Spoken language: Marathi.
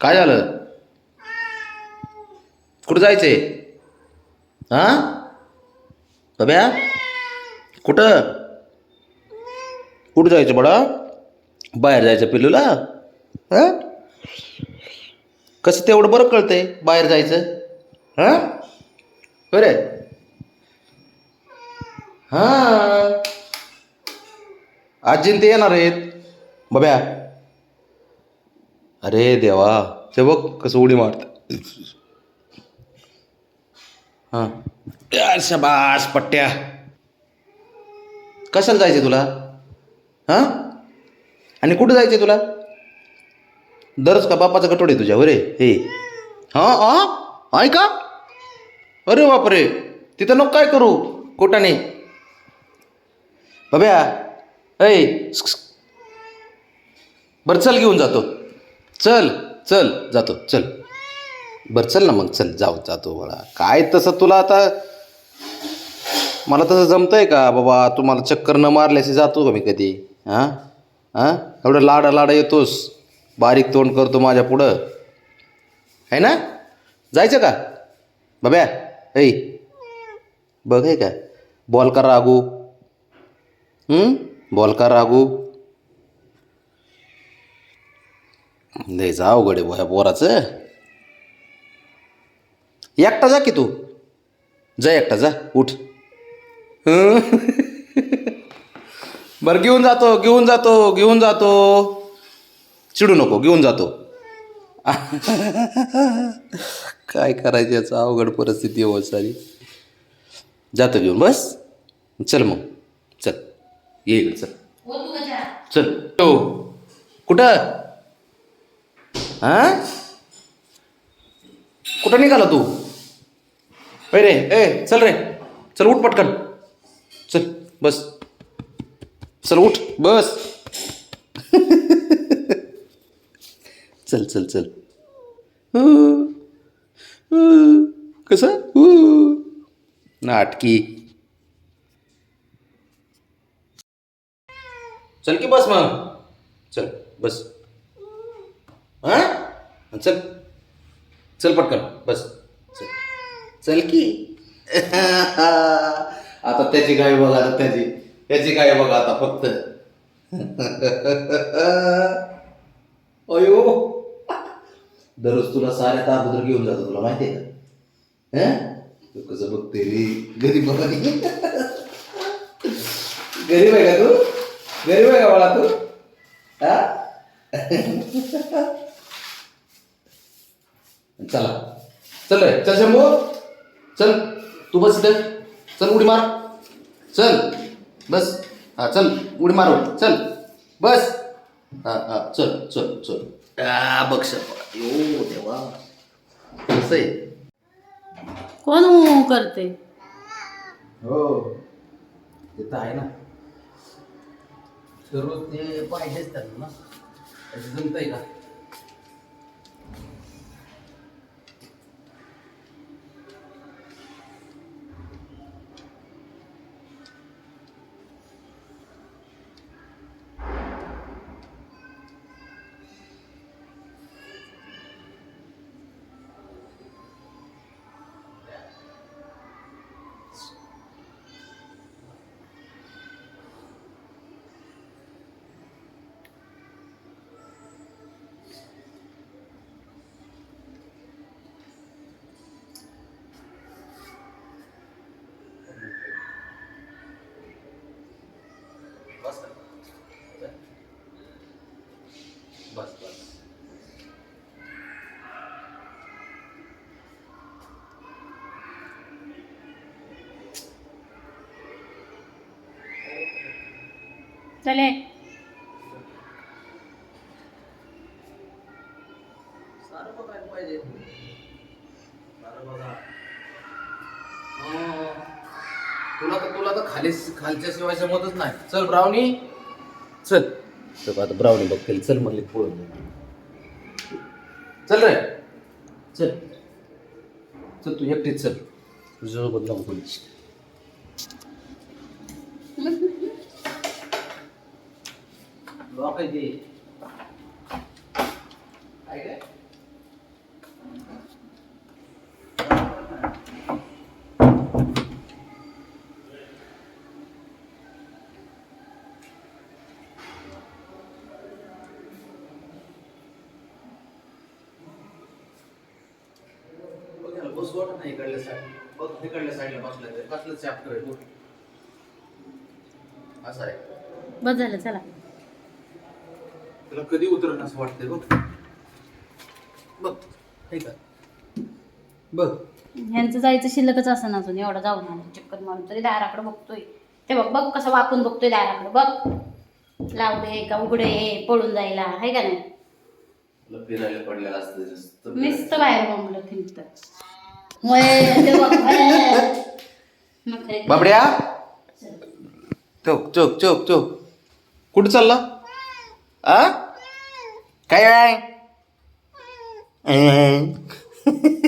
काय झालं? कुठं जायचंय? हा? बब्या कुठं? कुठं जायचं बडा बाहेर जायचं पिल्लूला? हां? कसं तेवढं बरं कळतंय बाहेर जायचं? हां? बरं. हां. आजीन ते येणार आहेत. बब्या अरे देवा ते बघ कसं उडी मारत. हां. शबास पट्ट्या. कशाला जायचं तुला? हां? आणि कुठं जायचं तुला? दरच का बापाचा कटोड आहे तुझ्या हो रे? हे. हां हां? ऐका. अरे बापरे तिथं नको काय करू कोटाने. बब्या ऐ बरं चल घेऊन जातो. चल चल जातो चल. बरं चल ना मग चल जाऊ जातो बाळा. काय तसं तुला आता? मला तसं जमतंय का? बाबा तुम्हाला चक्कर न मारल्याशी जातो का मी कधी? हां? हां? एवढं लाडा लाडा येतोस. बारीक तोंड करतो माझ्या पुढं. आहे ना? जायचं का? बाब्या ऐ. बघ आहे का बॉल का रागू बॉल का रागू जा अवघड आहे बुवा ह्या पोराचं. एकटा जा की तू. जा एकटा जा उठ. हं? बरं घेऊन जातो घेऊन जातो घेऊन जातो. चिडू नको घेऊन जातो. काय करायचं याचं अवघड परिस्थिती आहे सारी. जातो घेऊन बस. चल मग. चल. ये इकडे चल. चल. हो. कुठं? हां? कुठं निघाला तू? ए रे ए चल रे. चल उठ पटकन. चल बस. चल उठ बस. चल चल चल. हं. कसं? नाटकी. चल की बस मग. चल बस. हां? चल. चल पटकन. बस. चल. चल की. आता त्याची गाय बघा आता त्याची. त्याची गाय बघा आता फक्त. अयो. दररोज तुला साऱ्या अगोदर घेऊन जातो तुला माहिती आहे का? हं? तू कसं बघते रे? गरीब बघा गरीब आहे का तू. गरीब आहे का बाळा तू. हा? चला. चल रे चल शंभू. चल. तू बस इथं. चल उडी मार. चल. बस. हा चल. उडी मार. चल. बस. हा हा. चल चल चल. आ बघ यो देवा. कसं आहे? कोण ऊ करते? हो. ते तर आहे ना. दररोज ते पाहिजेच त्यांना ना. त्याचं जमतंय का? चले. पाहिजे. हो. तुला तर तुला तर खाली खालच्या शिवाय जमतच नाही. चल ब्रावणी चल. तर आता ब्रावणी बघतील. चल म्हणले पुढं चल रे. चल. चल तू एकटीच चल. तुझ्यासोबत नको कोणी ब्लॉक आहे ते काय नाही इकडल्या बघ तिकडल्या साईडला कसलं असं बस झालं चला. तुला कधी उतरण असं वाटतंय बघ. बघ हे का बघ. ह्यांचं जायचं शिल्लकच असं अजून एवढं जाऊन आलं चक्कर मारून तरी दाराकडे बघतोय. ते बघ बघ कसं वाकून बघतोय दाराकडे बघ. लावडे का उघडे पळून जायला आहे का नाही? तुला फिरायला पडलेलं असतं नुसतं नुसतं बाहेर बोंबलं फिरत. बाबड्या. चोक चोक चोक चोक. कुठं चालला? आ काय